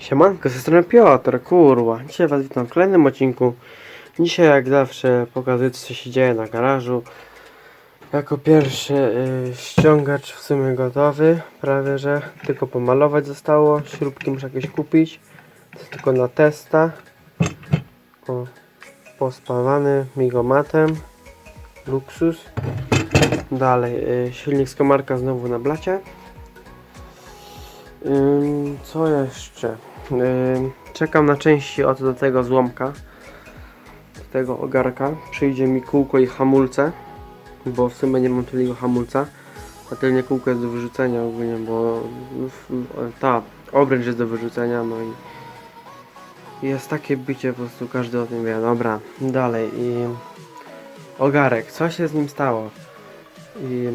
Siemanko, ze strony Piotr, kurwa. Dzisiaj was witam w kolejnym odcinku. Dzisiaj jak zawsze pokazuję co się dzieje na garażu. Jako pierwszy y, ściągacz w sumie gotowy, prawie że tylko pomalować zostało. Śrubki muszę jakieś kupić. To tylko na testa. O, pospawany migomatem. Luksus. Dalej, y, silnik z komarka znowu na blacie. Ym, co jeszcze? Czekam na części od do tego złomka. Tego ogarka. Przyjdzie mi kółko i hamulce. Bo w sumie nie mam tylnego hamulca. A tylnie kółko jest do wyrzucenia ogólnie, bo ta obręcz jest do wyrzucenia, no i jest takie bicie, po prostu każdy o tym wie. Dobra, dalej i ogarek, co się z nim stało? I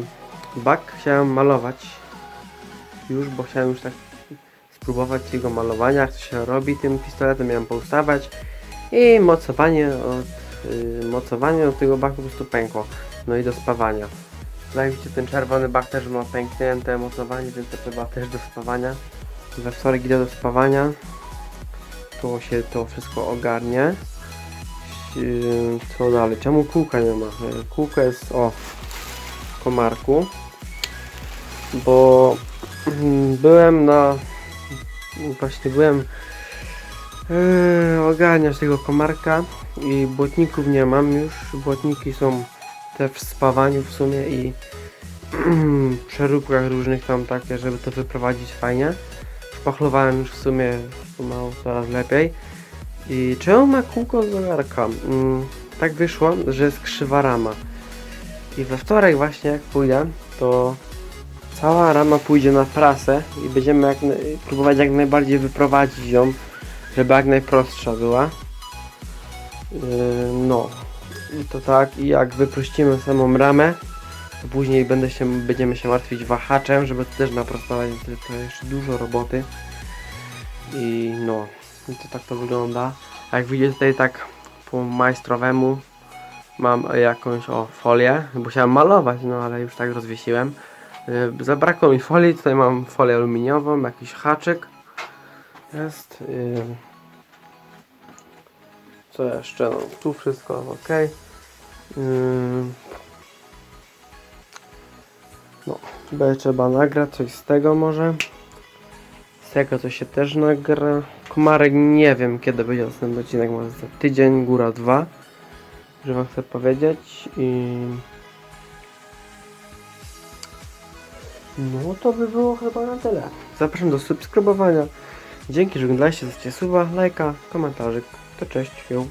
bak chciałem malować już, bo chciałem już tak spróbować jego malowania, jak to się robi tym pistoletem, miałem poustawać i mocowanie od, y, mocowanie od tego baku po prostu pękło, no i do spawania. Jak widzicie ten czerwony bak też ma pęknięte mocowanie, więc to trzeba też do spawania. We wtorek idę do spawania, to się to wszystko ogarnie. Yy, Co dalej? Czemu kółka nie ma? Yy, Kółko jest o komarku, bo Mm, Byłem na. Właśnie byłem. Yy, ogarniać tego komarka i błotników nie mam już. Błotniki są te w spawaniu w sumie i przeróbkach różnych tam takie, żeby to wyprowadzić fajnie. Szpachlowałem już w sumie pomału coraz lepiej. I czemu ma kółko z ogarka? Mm, tak wyszło, że jest krzywa rama. I we wtorek właśnie jak pójdę, to Cała rama pójdzie na prasę i będziemy jak, próbować jak najbardziej wyprowadzić ją, żeby jak najprostsza była. Yy, no. I to tak, i jak wyprościmy samą ramę, to później będę się, będziemy się martwić wahaczem, żeby to też naprostować, to, jeszcze dużo roboty. I no, i to tak to wygląda. A jak widzicie tutaj tak po majstrowemu mam jakąś o folię, bo chciałem malować, no ale już tak rozwiesiłem. Y, Zabrakło mi folii, tutaj mam folię aluminiową, jakiś haczyk jest. y, Co jeszcze? No, tu wszystko ok. No, będzie trzeba nagrać coś z tego może. Z tego to się też nagra. Komarek nie wiem kiedy będzie następny odcinek, może za tydzień, góra dwa. Że wam chcę powiedzieć i... No to by było chyba na tyle. Zapraszam do subskrybowania. Dzięki, że oglądaliście, zostawcie suba, lajka, komentarzyk. To cześć, ją.